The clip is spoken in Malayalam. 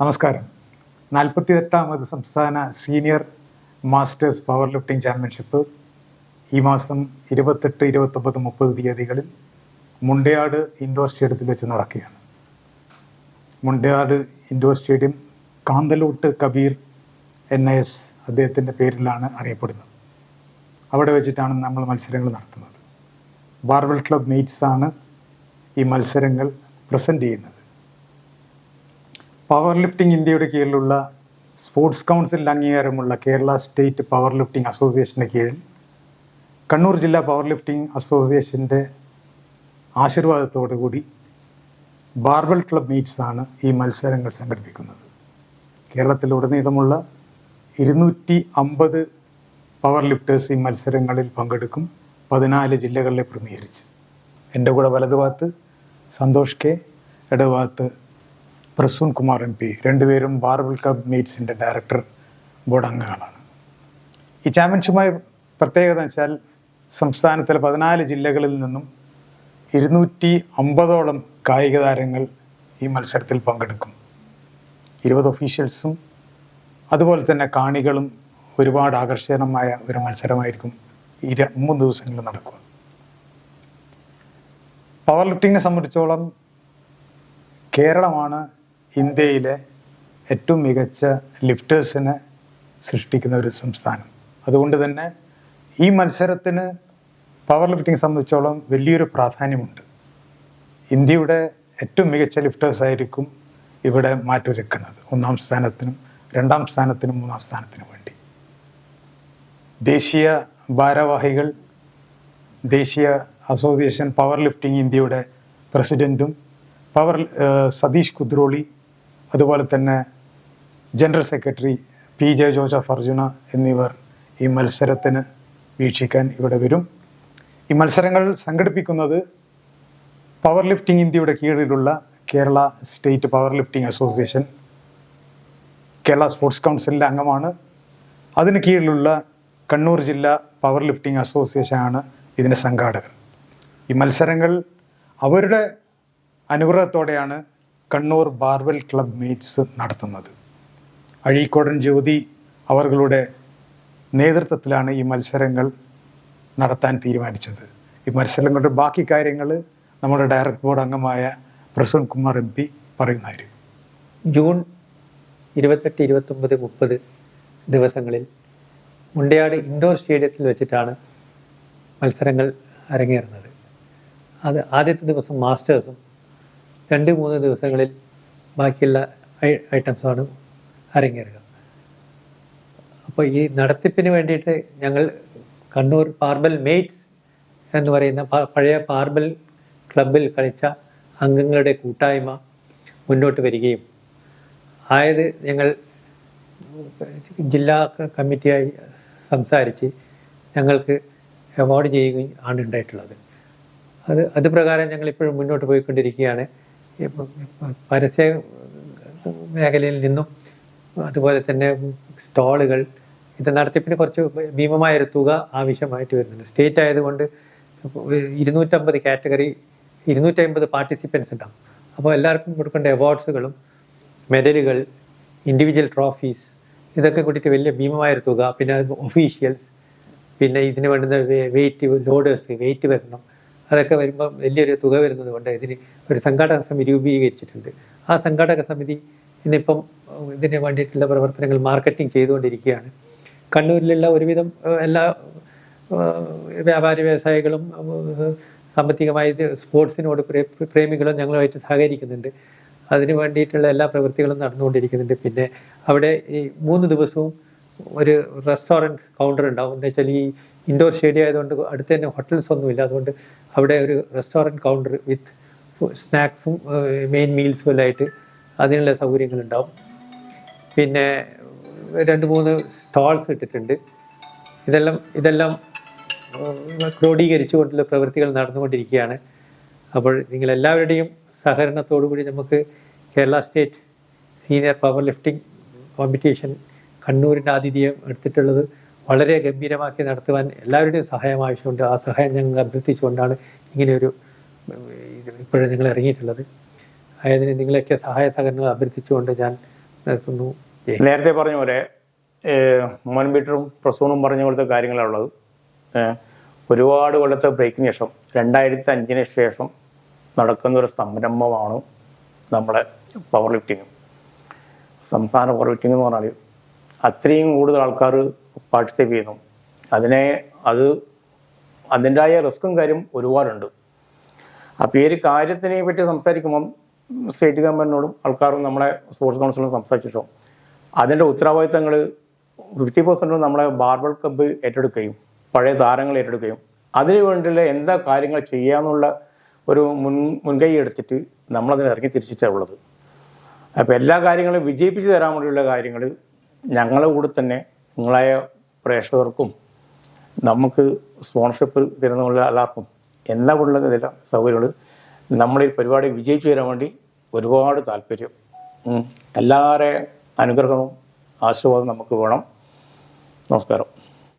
നമസ്കാരം. നാൽപ്പത്തി എട്ടാമത് സംസ്ഥാന senior masters power lifting championship ഈ മാസം ഇരുപത്തെട്ട് ഇരുപത്തൊമ്പത് മുപ്പത് തീയതികളിൽ മുണ്ടയാട് ഇൻഡോർ സ്റ്റേഡിയത്തിൽ വെച്ച് നടക്കുകയാണ്. Mundayad indoor stadium Kanthalot Kabeer N S അദ്ദേഹത്തിന്റെ പേരിലാണ് അറിയപ്പെടുന്നത്. അവിടെ വെച്ചിട്ടാണ് നമ്മൾ മത്സരങ്ങൾ നടത്തുന്നത്. ബാർബൽ ക്ലബ് മീറ്റ്സാണ് ഈ മത്സരങ്ങൾ പ്രസന്റ് ചെയ്യുന്നത്. പവർ ലിഫ്റ്റിംഗ് ഇന്ത്യയുടെ കീഴിലുള്ള സ്പോർട്സ് കൗൺസിൽ അംഗീകാരമുള്ള കേരള സ്റ്റേറ്റ് പവർ ലിഫ്റ്റിംഗ് അസോസിയേഷന്റെ കീഴിൽ കണ്ണൂർ ജില്ലാ പവർ ലിഫ്റ്റിംഗ് അസോസിയേഷന്റെ ആശീർവാദത്തോടു കൂടി ബാർബൽ ക്ലബ് മീറ്റ്സാണ് ഈ മത്സരങ്ങൾ സംഘടിപ്പിക്കുന്നത്. കേരളത്തിലുടനീളമുള്ള ഇരുന്നൂറ്റി അമ്പത് പവർ ലിഫ്റ്റേഴ്സ് ഈ മത്സരങ്ങളിൽ പങ്കെടുക്കും. പതിനാല് ജില്ലകളിലെ പ്രതിനിധീകരിച്ച്. എന്റെ കൂടെ വലതുഭാഗത്ത് സന്തോഷ് കെ ഇടതുഭാഗത്ത് പ്രസൂൺ കുമാർ എം പി. രണ്ടുപേരും ബാർബിൾ ക്ലബ് മീറ്റ്സിന്റെ ഡയറക്ടർ ബോർഡ് അംഗങ്ങളാണ്. ഈ ചാമ്പ്യൻഷിപ്പുമായി പ്രത്യേകത വെച്ചാൽ സംസ്ഥാനത്തിലെ പതിനാല് ജില്ലകളിൽ നിന്നും ഇരുന്നൂറ്റി അമ്പതോളം കായിക താരങ്ങൾ ഈ മത്സരത്തിൽ പങ്കെടുക്കും. ഇരുപത് ഒഫീഷ്യൽസും അതുപോലെ തന്നെ കാണികളും ഒരുപാട് ആകർഷകമായ ഒരു മത്സരമായിരിക്കും ഈ മൂന്ന് ദിവസങ്ങളിൽ നടക്കുക. പവർ ലിഫ്റ്റിങ്ങിനെ സംബന്ധിച്ചോളം കേരളമാണ് ഇന്ത്യയിലെ ഏറ്റവും മികച്ച ലിഫ്റ്റേഴ്സിനെ സൃഷ്ടിക്കുന്ന ഒരു സംസ്ഥാനം. അതുകൊണ്ട് തന്നെ ഈ മത്സരത്തിന് പവർ ലിഫ്റ്റിംഗ് സംബന്ധിച്ചോളം വലിയൊരു പ്രാധാന്യമുണ്ട്. ഇന്ത്യയുടെ ഏറ്റവും മികച്ച ലിഫ്റ്റേഴ്സ് ആയിരിക്കും ഇവിടെ മാറ്റുരക്കുന്നത്. ഒന്നാം സ്ഥാനത്തിനും രണ്ടാം സ്ഥാനത്തിനും മൂന്നാം സ്ഥാനത്തിനും വേണ്ടി. ദേശീയ ഭാരവാഹികൾ ദേശീയ അസോസിയേഷൻ പവർ ലിഫ്റ്റിംഗ് ഇന്ത്യയുടെ പ്രസിഡന്റും പവർ സതീഷ് കുദ്രോളി അതുപോലെ തന്നെ general secretary P J Joseph Arjuna എന്നിവർ ഈ മത്സരത്തിന് വീക്ഷിക്കാൻ ഇവിടെ വരും. ഈ മത്സരങ്ങൾ സംഘടിപ്പിക്കുന്നത് പവർ ലിഫ്റ്റിംഗ് ഇന്ത്യയുടെ കീഴിലുള്ള Kerala state powerlifting association Kerala sports കൗൺസിലിന്റെ അംഗമാണ്. അതിന് കീഴിലുള്ള കണ്ണൂർ ജില്ലാ പവർ ലിഫ്റ്റിംഗ് അസോസിയേഷൻ ആണ് ഇതിന്റെ സംഘാടകർ ഈ മത്സരങ്ങൾ അവരുടെ അനുഗ്രഹത്തോടെയാണ് കണ്ണൂർ ബാർവെൽ ക്ലബ് മീറ്റ്സ് നടത്തുന്നത്. അഴീക്കോടൻ ജ്യോതി അവർകളുടെ നേതൃത്വത്തിലാണ് ഈ മത്സരങ്ങൾ നടത്താൻ തീരുമാനിച്ചത്. ഈ മത്സരങ്ങളുടെ ബാക്കി കാര്യങ്ങൾ നമ്മുടെ ഡയറക്ടർ ബോർഡ് അംഗമായ പ്രസൂൺ കുമാർ എം പി പറയുന്നതായിരുന്നു ജൂൺ ഇരുപത്തെട്ട് ഇരുപത്തൊമ്പത് മുപ്പത് ദിവസങ്ങളിൽ മുണ്ടയാട് ഇൻഡോർ സ്റ്റേഡിയത്തിൽ വെച്ചിട്ടാണ് മത്സരങ്ങൾ അരങ്ങേറുന്നത്. അത് ആദ്യത്തെ ദിവസം മാസ്റ്റേഴ്സും രണ്ട് മൂന്ന് ദിവസങ്ങളിൽ ബാക്കിയുള്ള ഐറ്റംസാണ് അരങ്ങേറുക. അപ്പോൾ ഈ നടത്തിപ്പിന് വേണ്ടിയിട്ട് ഞങ്ങൾ കണ്ണൂർ പാർബൽ മെയ്റ്റ്സ് എന്ന് പറയുന്ന പഴയ പാർബൽ ക്ലബിൽ കളിച്ച അംഗങ്ങളുടെ കൂട്ടായ്മ മുന്നോട്ട് വരികയും ആയത് ഞങ്ങൾ ജില്ലാ കമ്മിറ്റിയായി സംസാരിച്ച് ഞങ്ങൾക്ക് അവാർഡ് ചെയ്യുകയും ആണ് ഉണ്ടായിട്ടുള്ളത്. അത് അത് പ്രകാരം ഞങ്ങൾ ഇപ്പോഴും മുന്നോട്ട് പോയിക്കൊണ്ടിരിക്കുകയാണ്. പരസ്യ മേഖലയിൽ നിന്നും അതുപോലെ തന്നെ സ്റ്റാളുകൾ ഇത് നടത്തിപ്പിന് കുറച്ച് ഭീമമായൊരു തുക ആവശ്യമായിട്ട് വരുന്നുണ്ട്. സ്റ്റേറ്റ് ആയതുകൊണ്ട് ഇരുന്നൂറ്റമ്പത് കാറ്റഗറി ഇരുന്നൂറ്റമ്പത് പാർട്ടിസിപ്പൻസ് ഉണ്ടാകും അപ്പോൾ എല്ലാവർക്കും കൊടുക്കേണ്ട അവാർഡ്സുകളും മെഡലുകൾ ഇൻഡിവിജ്വൽ ട്രോഫീസ് ഇതൊക്കെ കൂട്ടിയിട്ട് വലിയ ഭീമമായൊരു തുക. പിന്നെ ഒഫീഷ്യൽസ് പിന്നെ ഇതിന് വേണ്ടുന്ന വെയിറ്റ് ലോഡേഴ്സ് വെയിറ്റ് വരണം. അതൊക്കെ വരുമ്പം വലിയൊരു തുക വരുന്നത് കൊണ്ട് ഇതിന് ഒരു സംഘാടക സമിതി രൂപീകരിച്ചിട്ടുണ്ട്. ആ സംഘാടക സമിതി ഇന്നിപ്പം ഇതിന് വേണ്ടിയിട്ടുള്ള പ്രവർത്തനങ്ങൾ മാർക്കറ്റിംഗ് ചെയ്തുകൊണ്ടിരിക്കുകയാണ്. കണ്ണൂരിലുള്ള ഒരുവിധം എല്ലാ വ്യാപാര വ്യവസായികളും സാമ്പത്തികമായി സ്പോർട്സിനോട് പ്രേ- പ്രേമികളും ഞങ്ങളുമായിട്ട് സഹകരിക്കുന്നുണ്ട്. അതിന് വേണ്ടിയിട്ടുള്ള എല്ലാ പ്രവൃത്തികളും നടന്നുകൊണ്ടിരിക്കുന്നുണ്ട്. പിന്നെ അവിടെ ഈ മൂന്ന് ദിവസവും ഒരു റെസ്റ്റോറന്റ് കൗണ്ടർ ഉണ്ടാവും. എന്ന് വെച്ചാൽ ഈ ഇൻഡോർ സ്റ്റേഡിയം ആയതുകൊണ്ട് അടുത്ത് തന്നെ ഹോട്ടൽസ് ഒന്നുമില്ല അതുകൊണ്ട് അവിടെ ഒരു റെസ്റ്റോറന്റ് കൗണ്ടർ വിത്ത് സ്നാക്സും മെയിൻ മീൽസും എല്ലാം ആയിട്ട് അതിനുള്ള സൗകര്യങ്ങളുണ്ടാവും പിന്നെ രണ്ട് മൂന്ന് സ്റ്റാൾസ് ഇട്ടിട്ടുണ്ട്. ഇതെല്ലാം ഇതെല്ലാം ക്രോഡീകരിച്ചുകൊണ്ടുള്ള പ്രവൃത്തികൾ നടന്നുകൊണ്ടിരിക്കുകയാണ്. അപ്പോൾ നിങ്ങളെല്ലാവരുടെയും സഹകരണത്തോടു കൂടി നമുക്ക് Kerala state senior powerlifting competition കണ്ണൂരിന്റെ ആതിഥ്യം എടുത്തിട്ടുള്ളത് വളരെ ഗംഭീരമാക്കി നടത്തുവാൻ എല്ലാവരുടെയും സഹായം ആവശ്യമുണ്ട്. ആ സഹായം ഞങ്ങൾ അഭ്യർത്ഥിച്ചുകൊണ്ടാണ് ഇങ്ങനെയൊരു ഇപ്പോഴും നിങ്ങൾ ഇറങ്ങിയിട്ടുള്ളത്. ആയതിന് നിങ്ങളൊക്കെ സഹായ സഹകരണങ്ങൾ അഭ്യർത്ഥിച്ചുകൊണ്ട് ഞാൻ നിർത്തുന്നു. നേരത്തെ പറഞ്ഞ പോലെ മോൻബീറ്ററും പ്രസൂണും പറഞ്ഞ പോലത്തെ ഉള്ളത്. ഒരുപാട് കൊല്ലത്തെ ബ്രേക്കിന് ശേഷം രണ്ടായിരത്തി അഞ്ചിന് ശേഷം നടക്കുന്ന ഒരു സംരംഭമാണ് നമ്മുടെ പവർ ലിഫ്റ്റിംഗ്. സംസ്ഥാന പവർ ലിഫ്റ്റിംഗ് എന്ന് പറഞ്ഞാൽ അത്രയും കൂടുതൽ ആൾക്കാർ പാർട്ടിസിപ്പേറ്റ് ചെയ്യുന്നു. അതിനെ അത് അതിന്റെതായ റിസ്ക്കും കാര്യം ഒരുപാടുണ്ട്. അപ്പോൾ ഈ ഒരു കാര്യത്തിനെ പറ്റി സംസാരിക്കുമ്പം സ്റ്റേറ്റ് ഗവൺമെന്റിനോടും ആൾക്കാരും നമ്മളെ സ്പോർട്സ് കൗൺസിലും സംസാരിച്ചിട്ടോ അതിന്റെ ഉത്തരവാദിത്തങ്ങൾ ഫിഫ്റ്റി പെർസെന്റും നമ്മളെ ബാർബൽ ക്ലബ്ബ് ഏറ്റെടുക്കുകയും പഴയ താരങ്ങൾ ഏറ്റെടുക്കുകയും അതിനു വേണ്ടിയുള്ള എന്താ കാര്യങ്ങൾ ചെയ്യാമെന്നുള്ള ഒരു മുൻ മുൻകൈ എടുത്തിട്ട് നമ്മളതിന് ഇറങ്ങി തിരിച്ചിട്ടാണ് ഉള്ളത്. അപ്പോൾ എല്ലാ കാര്യങ്ങളും വിജയിപ്പിച്ച് തരാൻ വേണ്ടിയുള്ള കാര്യങ്ങൾ ഞങ്ങളെ കൂടെ തന്നെ നിങ്ങളായ പ്രേക്ഷകർക്കും നമുക്ക് സ്പോൺസർഷിപ്പ് തരുന്നുള്ള എല്ലാവർക്കും എല്ലാ ഉള്ള ഇതില്ല സൗകര്യങ്ങൾ നമ്മൾ ഈ പരിപാടി വിജയിച്ചു തരാൻ വേണ്ടി ഒരുപാട് താല്പര്യം. ഉം. എല്ലാവരുടെ അനുഗ്രഹവും ആശീർവാദം നമുക്ക് വേണം. നമസ്കാരം.